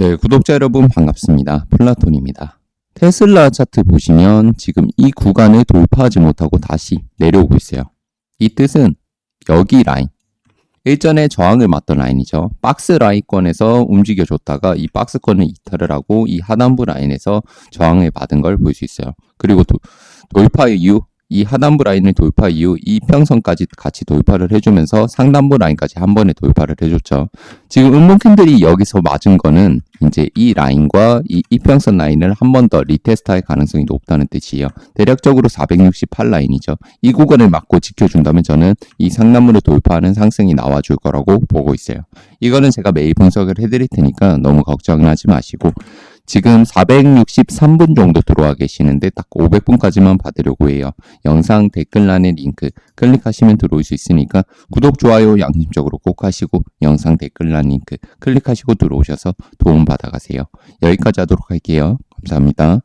네, 구독자 여러분 반갑습니다. 플라톤입니다. 테슬라 차트 보시면 지금 이 구간을 돌파하지 못하고 다시 내려오고 있어요. 이 뜻은 여기 라인. 일전에 저항을 맞던 라인이죠. 박스 라인권에서 움직여줬다가 이 박스권을 이탈을 하고 이 하단부 라인에서 저항을 받은 걸 볼 수 있어요. 그리고 도- 돌파 이후 이 하단부 라인을 돌파 이후 이 평선까지 같이 돌파를 해주면서 상단부 라인까지 한 번에 돌파를 해줬죠. 지금 음봉 캔들이 여기서 맞은 거는 이제 이 라인과 이 이평선 라인을 한 번 더 리테스트 할 가능성이 높다는 뜻이에요. 대략적으로 468 라인이죠. 이 구간을 맞고 지켜준다면 저는 이 상단부를 돌파하는 상승이 나와줄 거라고 보고 있어요. 이거는 제가 매일 분석을 해드릴 테니까 너무 걱정은 하지 마시고 지금 463분 정도 들어와 계시는데 딱 500분까지만 받으려고 해요. 영상 댓글란에 링크 클릭하시면 들어올 수 있으니까 구독, 좋아요 양심적으로 꼭 하시고 영상 댓글란 링크 클릭하시고 들어오셔서 도움 받아가세요. 여기까지 하도록 할게요. 감사합니다.